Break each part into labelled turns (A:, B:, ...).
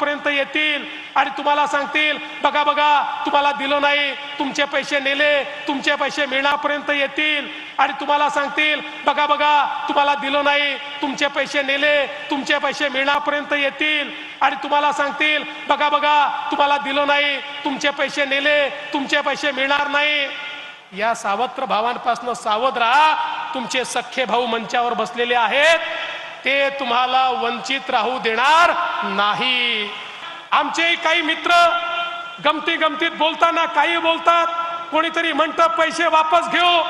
A: तुमच्यापर्यंत येतील आणि तुम्हाला सांगतील बघा बघा तुम्हाला दिलं नाही तुमचे पैसे नेले तुमचे पैसे मिळण्यापर्यंत येतील. आणि तुम्हाला सांगतील बघा बघा तुम्हाला दिलं नाही तुमचे पैसे नेले तुमचे पैसे मिळण्यापर्यंत येतील. आणि तुम्हाला सांगतील बघा बघा तुम्हाला दिलं नाही तुमचे पैसे नेले तुमचे पैसे मिळणार नाही. या सावत्र भावांपासून सावध राहा. तुमचे सख्खे भाऊ मंचावर बसलेले आहेत. ते तुम्हाला वंचित राहू देणार नाही. आमचे काही मित्र गमती गमतीत बोलताना काही बोलतात कोणीतरी म्हणतं पैसे वापस घेऊ.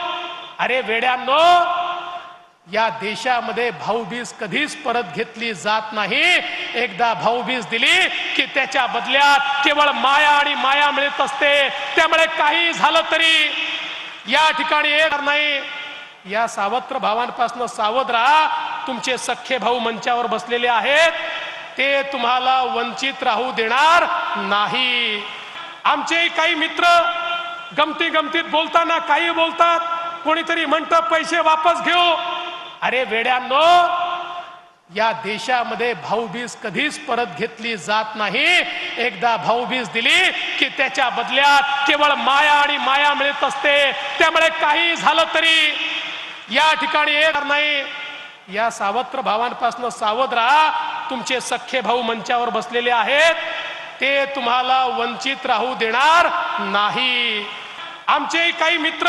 A: अरे वेड्यांनो या देशामध्ये भाऊबीज कधीच परत घेतली जात नाही. एकदा भाऊबीज दिली की त्याच्या बदल्यात केवळ माया आणि माया मिळत असते. त्यामुळे काही झालं तरी या ठिकाणी येणार नाही. या सावत्र भावांपासून सावध राहा. तुमचे सख्खे भाऊ मंचावर बसलेले आहेत ते तुम्हाला वंचित राहू देणार नाही. आमचे काही मित्र गमती गमतीत बोलताना काही बोलतात कोणीतरी म्हणतं पैसे वापस घेऊ. अरे वेड्यांनो या देशामध्ये भाऊबीज कधीच परत घेतली जात नाही. एकदा भाऊबीज दिली की त्याच्या बदल्यात केवळ माया आणि माया मिळत असते. त्यामुळे काही झालं तरी या ठिकाणी येणार नाही. या सावत्र भावांपासून सावध राहा. तुमचे सख्खे भाऊ मंचावर बसलेले आहेत. ते तुम्हाला वंचित राहू देणार नाही. आमचे काही मित्र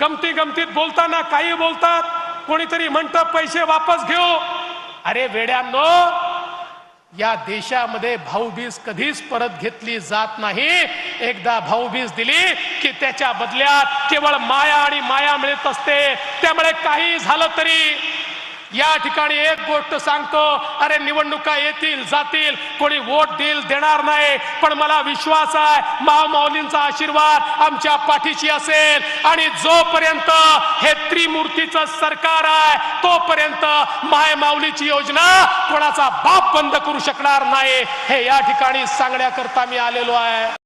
A: गमती गमतीत बोलताना काही बोलतात. कोणीतरी म्हणतं पैसे वापस घेऊ. अरे वेड्यांनो या देशामध्ये भाऊबीज कधीच परत घेतली जात नाही. एकदा भाऊबीज दिली की त्याच्या बदल्यात केवळ माया आणि माया मिळत असते. त्यामुळे काही झालं तरी या ठिकाणी एक गोष्ट सांगतो अरे निवडणुका येतील जातील कोणी वोट देईल देणार नाही. पण मला विश्वास आहे महामौलींचा आशीर्वाद आमच्या पाठीशी असेल. आणि जोपर्यंत हे त्रिमूर्तीचं सरकार आहे तोपर्यंत माय माऊलीची योजना कोणाचा बाप बंद करू शकणार नाही. हे या ठिकाणी सांगण्याकरता मी आलेलो आहे.